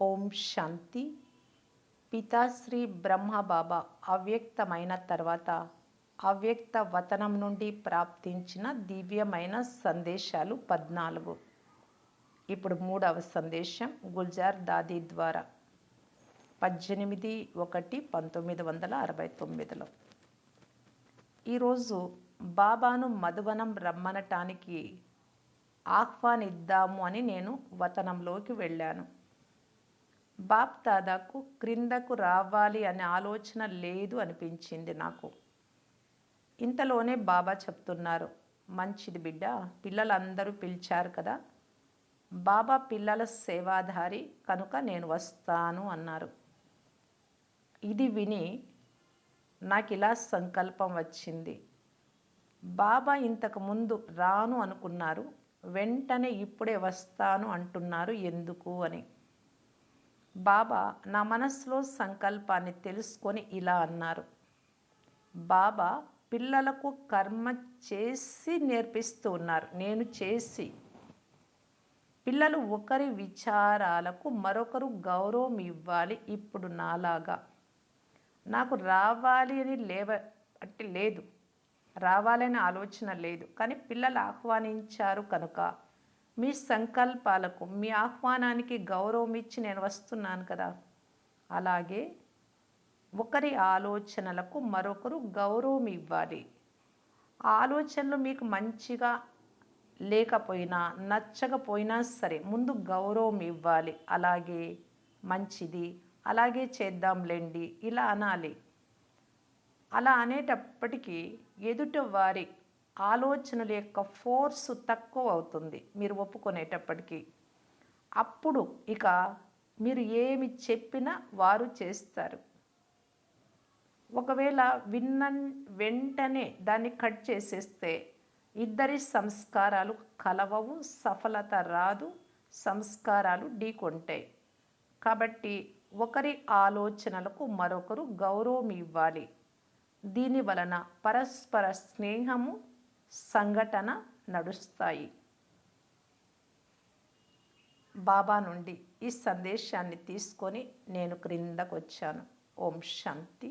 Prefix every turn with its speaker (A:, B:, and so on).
A: ఓం శాంతి. పితాశ్రీ బ్రహ్మబాబా అవ్యక్తమైన తర్వాత అవ్యక్త వతనం నుండి ప్రాప్తించిన దివ్యమైన సందేశాలు పద్నాలుగు. ఇప్పుడు మూడవ సందేశం గుల్జార్ దాది ద్వారా. పద్దెనిమిది ఒకటి పంతొమ్మిది వందల అరవై తొమ్మిదిలో. ఈరోజు బాబాను మధువనం రమ్మనటానికి ఆహ్వానిద్దాము అని నేను వతనంలోకి వెళ్ళాను. బాప్ దాదాకు క్రిందకు రావాలి అనే ఆలోచన లేదు అనిపించింది నాకు. ఇంతలోనే బాబా చెప్తున్నారు మంచిది బిడ్డ పిల్లలందరూ పిలిచారు కదా. బాబా పిల్లల సేవాధారి కనుక నేను వస్తాను అన్నారు. ఇది విని నాకు ఇలా సంకల్పం వచ్చింది. బాబా ఇంతకు ముందు రాను అనుకున్నారు వెంటనే ఇప్పుడే వస్తాను అంటున్నారు ఎందుకు అని. బాబా నా మనసులో సంకల్పాన్ని తెలుసుకొని ఇలా అన్నారు. బాబా పిల్లలకు కర్మ చేసి నేర్పిస్తూ ఉన్నారు. నేను చేసి. పిల్లలు ఒకరి విచారాలకు మరొకరు గౌరవం ఇవ్వాలి. ఇప్పుడు నాలాగా. నాకు రావాలి అని లేవ అంటే లేదు. రావాలనే ఆలోచన లేదు. కానీ పిల్లలు ఆహ్వానించారు కనుక. మీ సంకల్పాలకు మీ ఆహ్వానానికి గౌరవం ఇచ్చి నేను వస్తున్నాను కదా. అలాగే ఒకరి ఆలోచనలకు మరొకరు గౌరవం ఇవ్వాలి. ఆలోచనలు మీకు మంచిగా లేకపోయినా నచ్చకపోయినా సరే ముందు గౌరవం ఇవ్వాలి. అలాగే మంచిది అలాగే చేద్దాంలేండి ఇలా అనాలి. అలా అనేటప్పటికీ ఎదుటి వారి ఆలోచనల యొక్క ఫోర్స్ తక్కువ అవుతుంది మీరు ఒప్పుకునేటప్పటికీ. అప్పుడు ఇక మీరు ఏమి చెప్పినా వారు చేస్తారు. ఒకవేళ విన్న వెంటనే దాన్ని కట్ చేసేస్తే ఇద్దరి సంస్కారాలు కలవవు సఫలత రాదు సంస్కారాలు ఢీకొంటాయి. కాబట్టి ఒకరి ఆలోచనలకు మరొకరు గౌరవం ఇవ్వాలి. దీని వలన పరస్పర స్నేహము సంఘటన నడుస్తాయి. బాబా నుండి ఈ సందేశాన్ని తీసుకొని నేను క్రిందకు వచ్చాను ఓం శాంతి.